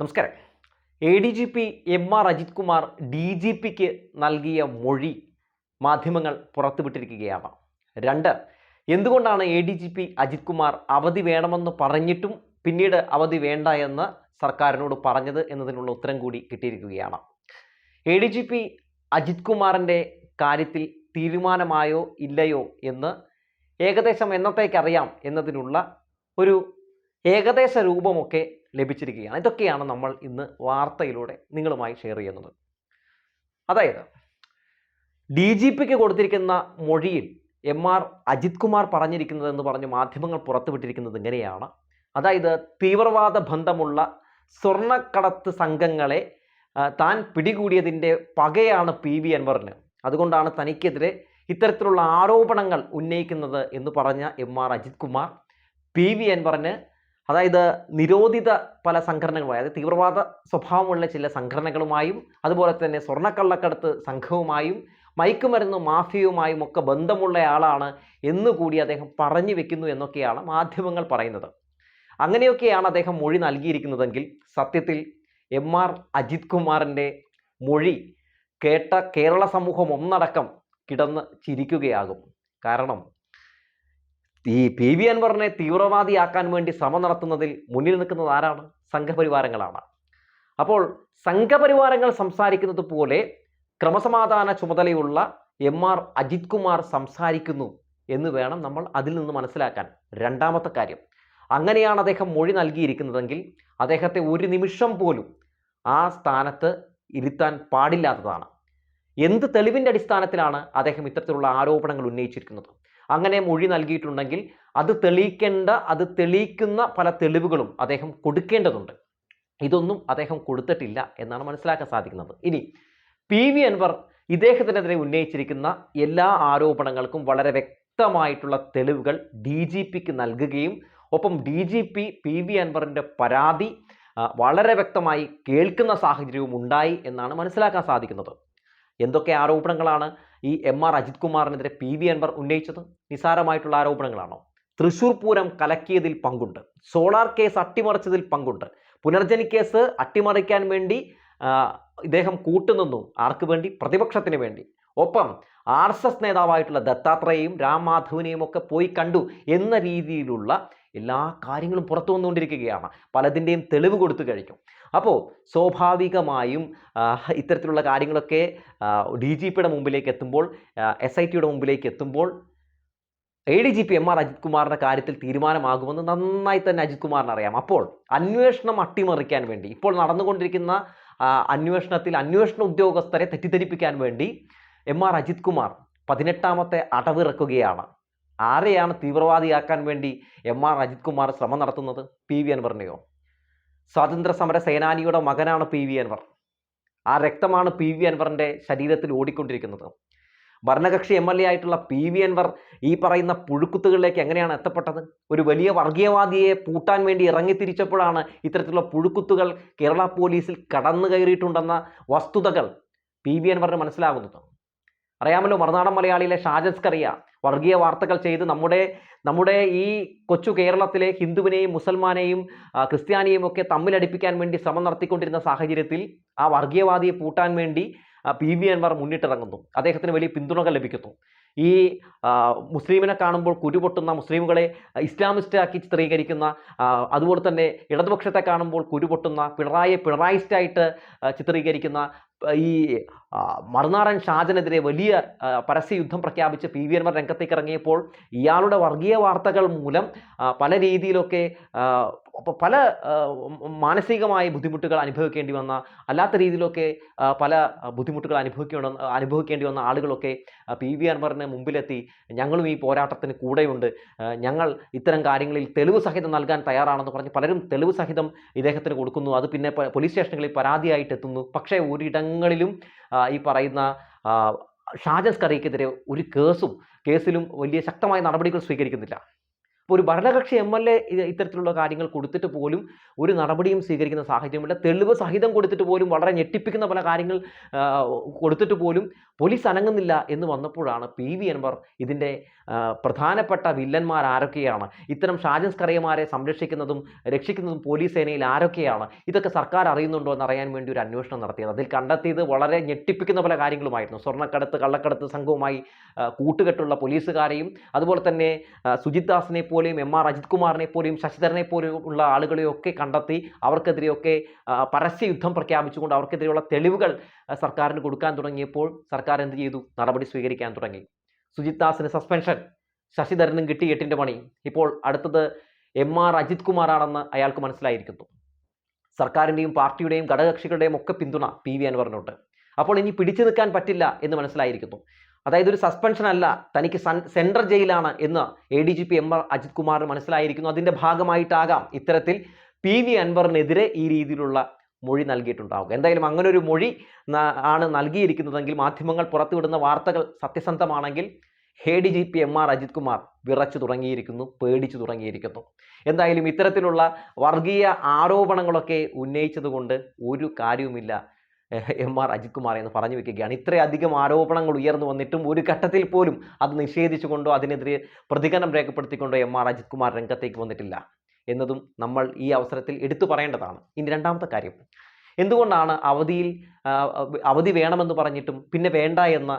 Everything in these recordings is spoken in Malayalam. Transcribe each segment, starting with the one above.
നമസ്കാരം. A D G P M R Ajith Kumar D G പിക്ക് നൽകിയ മൊഴി മാധ്യമങ്ങൾ പുറത്തുവിട്ടിരിക്കുകയാണ്. രണ്ട് എന്തുകൊണ്ടാണ് A D G P Ajith Kumar അവധി വേണമെന്ന് പറഞ്ഞിട്ടും പിന്നീട് അവധി വേണ്ട എന്ന് സർക്കാരിനോട് പറഞ്ഞത് എന്നതിനുള്ള ഉത്തരം കൂടി കിട്ടിയിരിക്കുകയാണ്. A D G P Ajith കുമാറിന്റെ കാര്യത്തിൽ തീരുമാനമായോ ഇല്ലയോ എന്ന് ഏകദേശം എന്നത്തേക്കറിയാം എന്നതിനുള്ള ഒരു ഏകദേശ രൂപമൊക്കെ ലഭിച്ചിരിക്കുകയാണ്. ഇതൊക്കെയാണ് നമ്മൾ ഇന്ന് വാർത്തയിലൂടെ നിങ്ങളുമായി ഷെയർ ചെയ്യുന്നത്. അതായത് ഡി ജി പിക്ക് കൊടുത്തിരിക്കുന്ന മൊഴിയിൽ എം ആർ അജിത് കുമാർ പറഞ്ഞിരിക്കുന്നത് എന്ന് പറഞ്ഞ് മാധ്യമങ്ങൾ പുറത്തുവിട്ടിരിക്കുന്നത് ഇങ്ങനെയാണ്. അതായത് തീവ്രവാദ ബന്ധമുള്ള സ്വർണക്കടത്ത് സംഘങ്ങളെ താൻ പിടികൂടിയതിന്റെ പകയാണ് പി വി അൻവറിന്. അതുകൊണ്ടാണ് തനിക്കെതിരെ ഇത്തരത്തിലുള്ള ആരോപണങ്ങൾ ഉന്നയിക്കുന്നത് എന്ന് പറഞ്ഞ M R Ajith Kumar P V അൻവറിന് അതായത് നിരോധിത പല സംഘടനകളുമായി അതായത് തീവ്രവാദ സ്വഭാവമുള്ള ചില സംഘടനകളുമായും അതുപോലെ തന്നെ സ്വർണക്കള്ളക്കടത്ത് സംഘവുമായും മയക്കുമരുന്ന് മാഫിയയുമായും ഒക്കെ ബന്ധമുള്ള ആളാണ് എന്നുകൂടി അദ്ദേഹം പറഞ്ഞു വെക്കുന്നു എന്നൊക്കെയാണ് മാധ്യമങ്ങൾ പറയുന്നത്. അങ്ങനെയൊക്കെയാണ് അദ്ദേഹം മൊഴി നൽകിയിരിക്കുന്നതെങ്കിൽ സത്യത്തിൽ എം ആർ അജിത് കുമാറിന്റെ മൊഴി കേട്ട കേരള സമൂഹം ഒന്നടക്കം കിടന്ന് ചിരിക്കുകയാകും. കാരണം ഈ പി വി അൻവറിനെ തീവ്രവാദിയാക്കാൻ വേണ്ടി ശ്രമം നടത്തുന്നതിൽ മുന്നിൽ നിൽക്കുന്നത് ആരാണ്? സംഘപരിവാരങ്ങളാണ്. അപ്പോൾ സംഘപരിവാരങ്ങൾ സംസാരിക്കുന്നത് പോലെ ക്രമസമാധാന ചുമതലയുള്ള എം ആർ അജിത് കുമാർ സംസാരിക്കുന്നു എന്ന് വേണം നമ്മൾ അതിൽ നിന്ന് മനസ്സിലാക്കാൻ. രണ്ടാമത്തെ കാര്യം അങ്ങനെയാണ് അദ്ദേഹം മൊഴി നൽകിയിരിക്കുന്നതെങ്കിൽ അദ്ദേഹത്തെ ഒരു നിമിഷം പോലും ആ സ്ഥാനത്ത് ഇരുത്താൻ പാടില്ലാത്തതാണ്. എന്ത് തെളിവിന്റെ അടിസ്ഥാനത്തിലാണ് അദ്ദേഹം ഇത്തരത്തിലുള്ള ആരോപണങ്ങൾ ഉന്നയിച്ചിരിക്കുന്നത്? അങ്ങനെ മൊഴി നൽകിയിട്ടുണ്ടെങ്കിൽ അത് തെളിയിക്കേണ്ട അത് തെളിയിക്കുന്ന പല തെളിവുകളും അദ്ദേഹം കൊടുക്കേണ്ടതുണ്ട്. ഇതൊന്നും അദ്ദേഹം കൊടുത്തിട്ടില്ല എന്നാണ് മനസ്സിലാക്കാൻ സാധിക്കുന്നത്. ഇനി പി വി അൻവർ ഇദ്ദേഹത്തിനെതിരെ ഉന്നയിച്ചിരിക്കുന്ന എല്ലാ ആരോപണങ്ങൾക്കും വളരെ വ്യക്തമായിട്ടുള്ള തെളിവുകൾ ഡി ജി പിക്ക് നൽകുകയും ഒപ്പം D G P P V അൻവറിന്റെ പരാതി വളരെ വ്യക്തമായി കേൾക്കുന്ന സാഹചര്യവും ഉണ്ടായി എന്നാണ് മനസ്സിലാക്കാൻ സാധിക്കുന്നത്. എന്തൊക്കെ ആരോപണങ്ങളാണ് ഈ എം ആർ അജിത് കുമാറിനെതിരെ പി വി അൻവർ ഉന്നയിച്ചത് നിസാരമായിട്ടുള്ള ആരോപണങ്ങളാണോ? തൃശൂർ പൂരം കലക്കിയതിൽ പങ്കുണ്ട്. സോളാർ കേസ് അട്ടിമറിച്ചതിൽ പങ്കുണ്ട്. പുനർജനി കേസ് അട്ടിമറിക്കാൻ വേണ്ടി ഇദ്ദേഹം കൂട്ടുനിന്നു. ആർക്ക് വേണ്ടി? പ്രതിപക്ഷത്തിന് വേണ്ടി. ഒപ്പം ആർ എസ് എസ് നേതാവായിട്ടുള്ള ദത്താത്രേയും രാം മാധവനെയും ഒക്കെ പോയി കണ്ടു എന്ന രീതിയിലുള്ള എല്ലാ കാര്യങ്ങളും പുറത്തു വന്നുകൊണ്ടിരിക്കുകയാണ്. പലതിന്റെയും തെളിവ് കൊടുത്തു കഴിഞ്ഞു അപ്പോൾ സ്വാഭാവികമായും ഇത്തരത്തിലുള്ള കാര്യങ്ങളൊക്കെ ഡി ജി പിയുടെ മുമ്പിലേക്ക് എത്തുമ്പോൾ എസ് ഐ ടിയുടെ മുമ്പിലേക്ക് എത്തുമ്പോൾ A D G P M R Ajith കുമാറിന്റെ കാര്യത്തിൽ തീരുമാനമാകുമെന്ന് നന്നായി തന്നെ അജിത് കുമാറിന് അറിയാം. അപ്പോൾ അന്വേഷണം അട്ടിമറിക്കാൻ വേണ്ടി ഇപ്പോൾ നടന്നുകൊണ്ടിരിക്കുന്ന അന്വേഷണത്തിൽ അന്വേഷണ ഉദ്യോഗസ്ഥരെ തെറ്റിദ്ധരിപ്പിക്കാൻ വേണ്ടി എം ആർ അജിത് കുമാർ പതിനെട്ടാമത്തെ അടവിറക്കുകയാണ്. ആരെയാണ് തീവ്രവാദിയാക്കാൻ വേണ്ടി എം ആർ അജിത് കുമാർ ശ്രമം നടത്തുന്നത്? പി വി അൻവറിനെയോ സ്വാതന്ത്ര്യ സമര സേനാനിയുടെ മകനാണ് പി വി അൻവർ. ആ രക്തമാണ് പി വി അൻവറിന്റെ ശരീരത്തിൽ ഓടിക്കൊണ്ടിരിക്കുന്നത്. ഭരണകക്ഷി എം എൽ എ ആയിട്ടുള്ള പി വി അൻവർ ഈ പറയുന്ന പുഴുക്കുത്തുകളിലേക്ക് എങ്ങനെയാണ് എത്തപ്പെട്ടത്? ഒരു വലിയ വർഗീയവാദിയെ പൂട്ടാൻ വേണ്ടി ഇറങ്ങിത്തിരിച്ചപ്പോഴാണ് ഇത്തരത്തിലുള്ള പുഴുക്കുത്തുകൾ കേരള പോലീസിൽ കടന്നു കയറിയിട്ടുണ്ടെന്ന വസ്തുതകൾ പി വി അൻവറിന് മനസ്സിലാകുന്നത്. അറിയാമല്ലോ മറുനാടൻ മലയാളിയിലെ ഷാജൻസ്കറിയ വർഗീയ വാർത്തകൾ ചെയ്ത് നമ്മുടെ നമ്മുടെ ഈ കൊച്ചു കേരളത്തിലെ ഹിന്ദുവിനെയും മുസൽമാനെയും ക്രിസ്ത്യാനിയെയും ഒക്കെ തമ്മിലടിപ്പിക്കാൻ വേണ്ടി ശ്രമം നടത്തിക്കൊണ്ടിരുന്ന സാഹചര്യത്തിൽ ആ വർഗീയവാദിയെ പൂട്ടാൻ വേണ്ടി പി വി അൻവർ മുന്നിട്ടിറങ്ങുന്നു. അദ്ദേഹത്തിന് വലിയ പിന്തുണകൾ ലഭിക്കുന്നു. ഈ മുസ്ലിമിനെ കാണുമ്പോൾ കുരുപൊട്ടുന്ന മുസ്ലിമുകളെ ഇസ്ലാമിസ്റ്റാക്കി ചിത്രീകരിക്കുന്ന അതുപോലെ തന്നെ ഇടതുപക്ഷത്തെ കാണുമ്പോൾ കുരുപൊട്ടുന്ന പിണറായിയെ പിണറായിസ്റ്റായിട്ട് ചിത്രീകരിക്കുന്ന ഈ മറുനാടൻ ഷാജനെതിരെ വലിയ പരസ്യ യുദ്ധം പ്രഖ്യാപിച്ച് പി വി അൻവർ രംഗത്തേക്ക് ഇറങ്ങിയപ്പോൾ ഇയാളുടെ വർഗീയ വാർത്തകൾ മൂലം പല രീതിയിലൊക്കെ പ- പല മാനസികമായ ബുദ്ധിമുട്ടുകൾ അനുഭവിക്കേണ്ടി വന്ന അല്ലാത്ത രീതിയിലൊക്കെ പല ബുദ്ധിമുട്ടുകൾ അനുഭവിക്കേണ്ട അനുഭവിക്കേണ്ടി വന്ന ആളുകളൊക്കെ പി വി അൻവറിന് മുമ്പിലെത്തി. ഞങ്ങളും ഈ പോരാട്ടത്തിന് കൂടെയുണ്ട്. ഞങ്ങൾ ഇത്തരം കാര്യങ്ങളിൽ തെളിവ് സഹിതം നൽകാൻ തയ്യാറാണെന്ന് പറഞ്ഞ് പലരും തെളിവ് സഹിതം ഇദ്ദേഹത്തിന് കൊടുക്കുന്നു. അത് പിന്നെ പോലീസ് സ്റ്റേഷനുകളിൽ പരാതിയായിട്ട് എത്തുന്നു. പക്ഷേ ഒരിടങ്ങളിലും ഈ പറയുന്ന ഷാജസ് കറിക്കെതിരെ ഒരു കേസും കേസിലും വലിയ ശക്തമായ നടപടികൾ സ്വീകരിക്കുന്നില്ല. അപ്പോൾ ഒരു ഭരണകക്ഷി എം എൽ എ ഇത്തരത്തിലുള്ള കാര്യങ്ങൾ കൊടുത്തിട്ട് പോലും ഒരു നടപടിയും സ്വീകരിക്കുന്ന സാഹചര്യമില്ല. തെളിവ് സഹിതം കൊടുത്തിട്ട് പോലും വളരെ ഞെട്ടിപ്പിക്കുന്ന പല കാര്യങ്ങൾ കൊടുത്തിട്ട് പോലും പോലീസ് അനങ്ങുന്നില്ല എന്ന് വന്നപ്പോഴാണ് പി വി അൻവർ ഇതിന്റെ പ്രധാനപ്പെട്ട വില്ലന്മാർ ആരൊക്കെയാണ്? ഇത്തരം ഷാജൻ സ്കറിയമാരെ സംരക്ഷിക്കുന്നതും രക്ഷിക്കുന്നതും പോലീസ് സേനയിൽ ആരൊക്കെയാണ്? ഇതൊക്കെ സർക്കാർ അറിയുന്നുണ്ടോ എന്ന് അറിയാൻ വേണ്ടി ഒരു അന്വേഷണം നടത്തിയത്. അതിൽ കണ്ടെത്തിയത് വളരെ ഞെട്ടിപ്പിക്കുന്ന പല കാര്യങ്ങളുമായിരുന്നു. സ്വർണക്കടത്ത് കള്ളക്കടത്ത് സംഘവുമായി കൂട്ടുകെട്ടുള്ള പോലീസുകാരെയും അതുപോലെ തന്നെ സുജിത് ദാസിനെ പോലെയും എം ആർ അജിത് കുമാറിനെ പോലെയും ശശിധരനെ പോലെയും ഉള്ള ആളുകളെയൊക്കെ കണ്ടെത്തി അവർക്കെതിരെയൊക്കെ പരസ്യ യുദ്ധം പ്രഖ്യാപിച്ചുകൊണ്ട് അവർക്കെതിരെയുള്ള തെളിവുകൾ സർക്കാരിന് കൊടുക്കാൻ തുടങ്ങിയപ്പോൾ സർക്കാർ എന്ത് ചെയ്തു? നടപടി സ്വീകരിക്കാൻ തുടങ്ങി. സുജിത് ദാസിന് സസ്പെൻഷൻ ശശിധരനും കിട്ടി എട്ടിന്റെ പണി. ഇപ്പോൾ അടുത്തത് എം ആർ അജിത് കുമാറാണെന്ന് അയാൾക്ക് മനസ്സിലായിരിക്കുന്നു. സർക്കാരിന്റെയും പാർട്ടിയുടെയും ഘടകകക്ഷികളുടെയും ഒക്കെ പിന്തുണ പി വി അൻവറിനുണ്ട് അപ്പോൾ ഇനി പിടിച്ചു നിൽക്കാൻ പറ്റില്ല എന്ന് മനസ്സിലായിരിക്കുന്നു. അതായത് ഒരു സസ്പെൻഷൻ അല്ല തനിക്ക് സൺ- സെൻട്രൽ ജയിലാണ് എന്ന് A D G P M R Ajith കുമാറിന് മനസ്സിലായിരിക്കുന്നു. അതിന്റെ ഭാഗമായിട്ടാകാം ഇത്തരത്തിൽ പി വി അൻവറിനെതിരെ ഈ രീതിയിലുള്ള മൊഴി നൽകിയിട്ടുണ്ടാവുക. എന്തായാലും അങ്ങനെ ഒരു മൊഴി ആണ് നൽകിയിരിക്കുന്നതെങ്കിൽ മാധ്യമങ്ങൾ പുറത്തുവിടുന്ന വാർത്തകൾ സത്യസന്ധമാണെങ്കിൽ A D G P M R Ajith Kumar വിറച്ചു തുടങ്ങിയിരിക്കുന്നു പേടിച്ചു തുടങ്ങിയിരിക്കുന്നു. എന്തായാലും ഇത്തരത്തിലുള്ള വർഗീയ ആരോപണങ്ങളൊക്കെ ഉന്നയിച്ചതുകൊണ്ട് ഒരു കാര്യവുമില്ല എം ആർ അജിത് കുമാർ എന്ന് പറഞ്ഞു വെക്കുകയാണ്. ഇത്രയധികം ആരോപണങ്ങൾ ഉയർന്നു വന്നിട്ടും ഒരു ഘട്ടത്തിൽ പോലും അത് നിഷേധിച്ചുകൊണ്ടോ അതിനെതിരെ പ്രതികരണം രേഖപ്പെടുത്തിക്കൊണ്ടോ എം ആർ അജിത് കുമാർ രംഗത്തേക്ക് വന്നിട്ടില്ല. എന്നതും നമ്മൾ ഈ അവസരത്തിൽ എടുത്തു പറയേണ്ടതാണ്. ഇനി രണ്ടാമത്തെ കാര്യം. എന്തുകൊണ്ടാണ് അവധിയിൽ അവധി വേണമെന്ന് പറഞ്ഞിട്ടും പിന്നെ വേണ്ട എന്ന്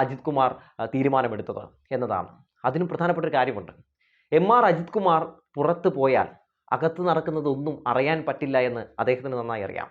അജിത് കുമാർ തീരുമാനമെടുത്തത് എന്നതാണ്. അതിനും പ്രധാനപ്പെട്ട ഒരു കാര്യമുണ്ട്. എം ആർ അജിത് കുമാർ പുറത്തു പോയാൽ അകത്ത് നടക്കുന്നതൊന്നും അറിയാൻ പറ്റില്ല എന്ന് അദ്ദേഹത്തിന് നന്നായി അറിയാം.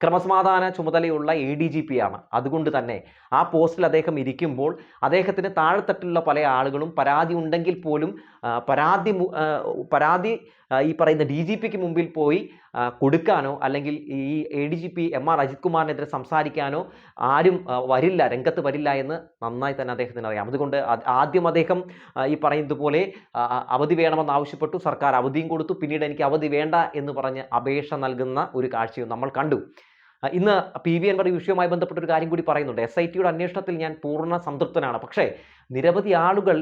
ക്രമസമാധാന ചുമതലയുള്ള എ ഡി ജി പി ആണ്. അതുകൊണ്ട് തന്നെ ആ പോസ്റ്റിൽ അദ്ദേഹം ഇരിക്കുമ്പോൾ അദ്ദേഹത്തിന് താഴെത്തട്ടിലുള്ള പല ആളുകളും പരാതി ഉണ്ടെങ്കിൽ പോലും പരാതി പരാതി ഈ പറയുന്ന ഡി ജി പിക്ക് മുമ്പിൽ പോയി കൊടുക്കാനോ അല്ലെങ്കിൽ ഈ A D G P M R Ajith കുമാറിനെതിരെ സംസാരിക്കാനോ ആരും വരില്ല രംഗത്ത് വരില്ല എന്ന് നന്നായി തന്നെ അദ്ദേഹത്തിന് അറിയാം. അതുകൊണ്ട് ആദ്യം അദ്ദേഹം ഈ പറയുന്നത് പോലെ അവധി വേണമെന്ന് ആവശ്യപ്പെട്ടു സർക്കാർ അവധിയും കൊടുത്തു പിന്നീട് എനിക്ക് അവധി വേണ്ട എന്ന് പറഞ്ഞ് അപേക്ഷ നൽകുന്ന ഒരു കാഴ്ചയും നമ്മൾ കണ്ടു. ഇന്ന് പി വി അൻവർ ഈ വിഷയവുമായി ബന്ധപ്പെട്ട ഒരു കാര്യം കൂടി പറയുന്നുണ്ട്. എസ് ഐ ടിയുടെ അന്വേഷണത്തിൽ ഞാൻ പൂർണ സംതൃപ്തനാണ്. പക്ഷേ നിരവധി ആളുകൾ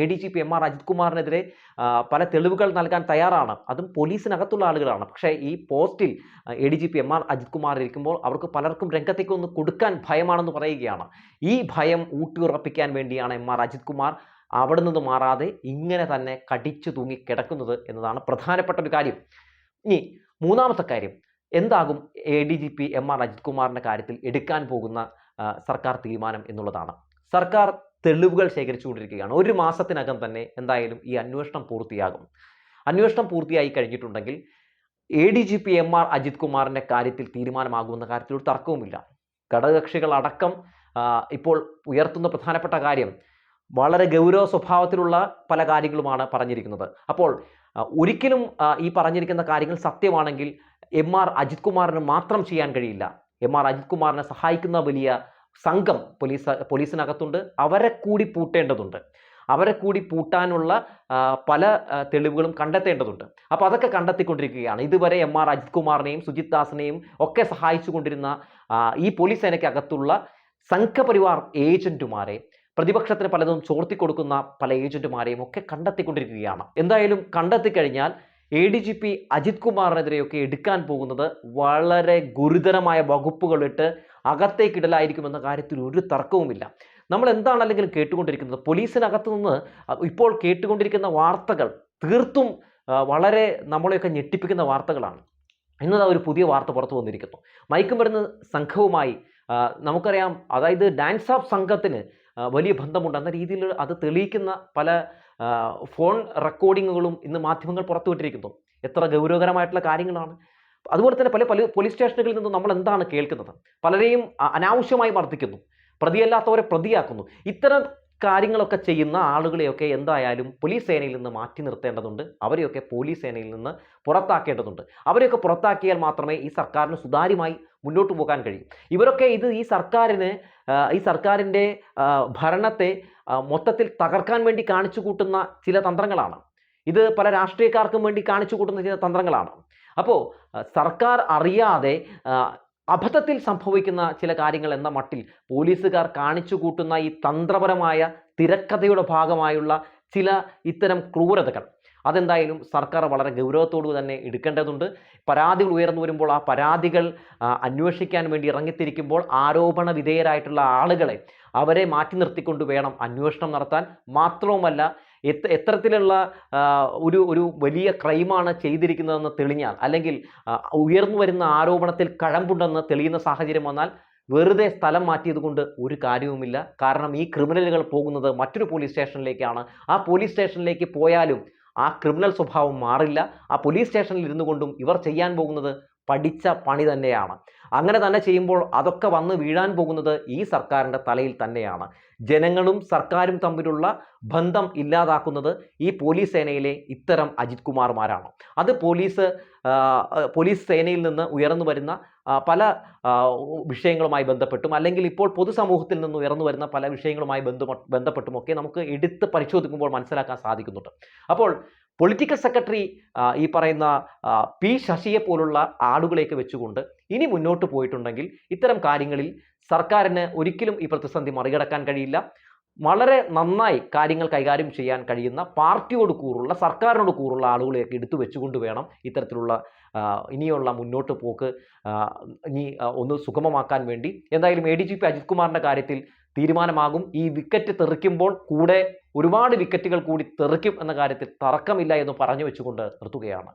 A D G P M R Ajith കുമാറിനെതിരെ പല തെളിവുകൾ നൽകാൻ തയ്യാറാണ്. അതും പോലീസിനകത്തുള്ള ആളുകളാണ്. പക്ഷേ ഈ പോസ്റ്റിൽ A D G P M R Ajith Kumar ഇരിക്കുമ്പോൾ അവർക്ക് പലർക്കും രംഗത്തേക്ക് ഒന്ന് കൊടുക്കാൻ ഭയമാണെന്ന് പറയുകയാണ്. ഈ ഭയം ഊട്ടിയുറപ്പിക്കാൻ വേണ്ടിയാണ് എം ആർ അജിത് കുമാർ അവിടെ നിന്ന് മാറാതെ ഇങ്ങനെ തന്നെ കടിച്ചു തൂങ്ങി കിടക്കുന്നത് എന്നതാണ് പ്രധാനപ്പെട്ട ഒരു കാര്യം. ഇനി മൂന്നാമത്തെ കാര്യം. എന്താകും A D G P M R Ajith കുമാറിന്റെ കാര്യത്തിൽ എടുക്കാൻ പോകുന്ന സർക്കാർ തീരുമാനം എന്നുള്ളതാണ്. സർക്കാർ തെളിവുകൾ ശേഖരിച്ചുകൊണ്ടിരിക്കുകയാണ് ഒരു മാസത്തിനകം തന്നെ എന്തായാലും ഈ അന്വേഷണം പൂർത്തിയാകും. അന്വേഷണം പൂർത്തിയായി കഴിഞ്ഞിട്ടുണ്ടെങ്കിൽ A D G P M R Ajith കുമാറിന്റെ കാര്യത്തിൽ തീരുമാനമാകുമെന്ന കാര്യത്തിൽ ഒരു തർക്കവുമില്ല. ഘടകകക്ഷികളടക്കം ഇപ്പോൾ ഉയർത്തുന്ന പ്രധാനപ്പെട്ട കാര്യം വളരെ ഗൗരവ സ്വഭാവത്തിലുള്ള പല കാര്യങ്ങളുമാണ് പറഞ്ഞിരിക്കുന്നത്. അപ്പോൾ ഒരിക്കലും ഈ പറഞ്ഞിരിക്കുന്ന കാര്യങ്ങൾ സത്യമാണെങ്കിൽ എം ആർ അജിത് കുമാറിന് മാത്രം ചെയ്യാൻ കഴിയില്ല. എം ആർ അജിത് കുമാറിനെ സഹായിക്കുന്ന വലിയ സംഘം പോലീസ് പോലീസിനകത്തുണ്ട്. അവരെ കൂടി പൂട്ടേണ്ടതുണ്ട്. അവരെ കൂടി പൂട്ടാനുള്ള പല തെളിവുകളും കണ്ടെത്തേണ്ടതുണ്ട്. അപ്പോൾ അതൊക്കെ കണ്ടെത്തിക്കൊണ്ടിരിക്കുകയാണ്. ഇതുവരെ എം ആർ അജിത് കുമാറിനെയും സുജിത് ദാസിനെയും ഒക്കെ സഹായിച്ചുകൊണ്ടിരുന്ന കൊണ്ടിരുന്ന ഈ പോലീസ് സേനയ്ക്കകത്തുള്ള സംഘപരിവാർ ഏജന്റുമാരെ പ്രതിപക്ഷത്തിന് പലതും ചോർത്തി കൊടുക്കുന്ന പല ഏജന്റുമാരെയും ഒക്കെ കണ്ടെത്തിക്കൊണ്ടിരിക്കുകയാണ്. എന്തായാലും കണ്ടെത്തിക്കഴിഞ്ഞാൽ A D G P Ajith കുമാറിനെതിരെയൊക്കെ എടുക്കാൻ പോകുന്നത് വളരെ ഗുരുതരമായ വകുപ്പുകളിട്ട് അകത്തേക്കിടലായിരിക്കുമെന്ന കാര്യത്തിൽ ഒരു തർക്കവുമില്ല. നമ്മൾ എന്താണ് അല്ലെങ്കിൽ കേട്ടുകൊണ്ടിരിക്കുന്നത്. പോലീസിനകത്ത് നിന്ന് ഇപ്പോൾ കേട്ടുകൊണ്ടിരിക്കുന്ന വാർത്തകൾ തീർത്തും വളരെ നമ്മളെയൊക്കെ ഞെട്ടിപ്പിക്കുന്ന വാർത്തകളാണ്. ഇന്നത് ഒരു പുതിയ വാർത്ത പുറത്തു വന്നിരിക്കുന്നു. മയക്കുമരുന്ന് സംഘവുമായി നമുക്കറിയാം അതായത് ഡാൻസ് ഓഫ് സംഘത്തിന് വലിയ ബന്ധമുണ്ട്. എന്ന രീതിയിൽ അത് തെളിയിക്കുന്ന പല ഫോൺ റെക്കോർഡിങ്ങുകളും ഇന്ന് മാധ്യമങ്ങൾ പുറത്തുവിട്ടിരിക്കുന്നു. എത്ര ഗൗരവകരമായിട്ടുള്ള കാര്യങ്ങളാണ്. അതുപോലെ തന്നെ പല പല പോലീസ് സ്റ്റേഷനുകളിൽ നിന്നും നമ്മൾ എന്താണ് കേൾക്കുന്നത്? പലരെയും അനാവശ്യമായി മർദ്ദിക്കുന്നു. പ്രതിയല്ലാത്തവരെ പ്രതിയാക്കുന്നു. ഇത്തരം കാര്യങ്ങളൊക്കെ ചെയ്യുന്ന ആളുകളെയൊക്കെ എന്തായാലും പോലീസ് സേനയിൽ നിന്ന് മാറ്റി നിർത്തേണ്ടതുണ്ട്. അവരെയൊക്കെ പോലീസ് സേനയിൽ നിന്ന് പുറത്താക്കേണ്ടതുണ്ട്. അവരെയൊക്കെ പുറത്താക്കിയാൽ മാത്രമേ ഈ സർക്കാരിന് സുതാര്യമായി മുന്നോട്ട് പോകാൻ കഴിയും. ഇവരൊക്കെ ഇത് ഈ സർക്കാരിന് ഈ സർക്കാരിന്റെ ഭരണത്തെ മൊത്തത്തിൽ തകർക്കാൻ വേണ്ടി കാണിച്ചു കൂട്ടുന്ന ചില തന്ത്രങ്ങളാണ്. ഇത് പല രാഷ്ട്രീയക്കാർക്കും വേണ്ടി കാണിച്ചു കൂട്ടുന്ന ചില തന്ത്രങ്ങളാണ്. അപ്പോൾ സർക്കാർ അറിയാതെ അബദ്ധത്തിൽ സംഭവിക്കുന്ന ചില കാര്യങ്ങൾ എന്ന മട്ടിൽ പോലീസുകാർ കാണിച്ചു കൂട്ടുന്ന ഈ തന്ത്രപരമായ തിരക്കഥയുടെ ഭാഗമായുള്ള ചില ഇത്തരം ക്രൂരതകൾ. അതെന്തായാലും സർക്കാർ വളരെ ഗൗരവത്തോടു തന്നെ എടുക്കേണ്ടതുണ്ട്. പരാതികൾ ഉയർന്നു വരുമ്പോൾ ആ പരാതികൾ അന്വേഷിക്കാൻ വേണ്ടി ഇറങ്ങിത്തിരിക്കുമ്പോൾ ആരോപണ വിധേയരായിട്ടുള്ള ആളുകളെ അവരെ മാറ്റി നിർത്തിക്കൊണ്ട് വേണം അന്വേഷണം നടത്താൻ. മാത്രവുമല്ല എത്ര എത്തരത്തിലുള്ള ഒരു ഒരു വലിയ ക്രൈമാണ് ചെയ്തിരിക്കുന്നതെന്ന് തെളിഞ്ഞാൽ അല്ലെങ്കിൽ ഉയർന്നു വരുന്ന ആരോപണത്തിൽ കഴമ്പുണ്ടെന്ന് തെളിയുന്ന സാഹചര്യം വന്നാൽ വെറുതെ സ്ഥലം മാറ്റിയത് കൊണ്ട് ഒരു കാര്യവുമില്ല. കാരണം ഈ ക്രിമിനലുകൾ പോകുന്നത് മറ്റൊരു പോലീസ് സ്റ്റേഷനിലേക്കാണ്. ആ പോലീസ് സ്റ്റേഷനിലേക്ക് പോയാലും ആ ക്രിമിനൽ സ്വഭാവം മാറില്ല. ആ പോലീസ് സ്റ്റേഷനിൽ ഇരുന്നു കൊണ്ടും ഇവർ ചെയ്യാൻ പോകുന്നത് പഠിച്ച പണി തന്നെയാണ്. അങ്ങനെ തന്നെ ചെയ്യുമ്പോൾ അതൊക്കെ വന്ന് വീഴാൻ പോകുന്നത് ഈ സർക്കാരിന്റെ തലയിൽ തന്നെയാണ്. ജനങ്ങളും സർക്കാരും തമ്മിലുള്ള ബന്ധം ഇല്ലാതാക്കുന്നത് ഈ പോലീസ് സേനയിലെ ഇത്തരം അജിത് കുമാർമാരാണ്. അത് പോലീസ് പോലീസ് സേനയിൽ നിന്ന് ഉയർന്നു വരുന്ന പല വിഷയങ്ങളുമായി ബന്ധപ്പെട്ടും അല്ലെങ്കിൽ ഇപ്പോൾ പൊതുസമൂഹത്തിൽ നിന്ന് ഉയർന്നു വരുന്ന പല വിഷയങ്ങളുമായി ബന്ധപ്പെട്ടുമൊക്കെ നമുക്ക് എടുത്ത് പരിശോധിക്കുമ്പോൾ മനസ്സിലാക്കാൻ സാധിക്കുന്നുണ്ട്. അപ്പോൾ പൊളിറ്റിക്കൽ സെക്രട്ടറി ഈ പറയുന്ന പി ശശിയെ പോലുള്ള ആളുകളെയൊക്കെ വെച്ചുകൊണ്ട് ഇനി മുന്നോട്ട് പോയിട്ടുണ്ടെങ്കിൽ ഇത്തരം കാര്യങ്ങളിൽ സർക്കാരിന് ഒരിക്കലും ഈ പ്രതിസന്ധി മറികടക്കാൻ കഴിയില്ല. വളരെ നന്നായി കാര്യങ്ങൾ കൈകാര്യം ചെയ്യാൻ കഴിയുന്ന പാർട്ടിയോട് കൂറുള്ള സർക്കാരിനോട് കൂറുള്ള ആളുകളെയൊക്കെ എടുത്തു വെച്ചുകൊണ്ട് വേണം ഇത്തരത്തിലുള്ള ഇനിയുള്ള മുന്നോട്ട് പോക്ക് ഇനി ഒന്ന് സുഗമമാക്കാൻ വേണ്ടി. എന്തായാലും A D G P Ajith കുമാറിന്റെ കാര്യത്തിൽ തീരുമാനമാകും. ഈ വിക്കറ്റ് തെറിക്കുമ്പോൾ കൂടെ ഒരുപാട് വിക്കറ്റുകൾ കൂടി തെറിക്കും എന്ന കാര്യത്തിൽ തർക്കമില്ല എന്ന് പറഞ്ഞു വെച്ചുകൊണ്ട് നിർത്തുകയാണ്.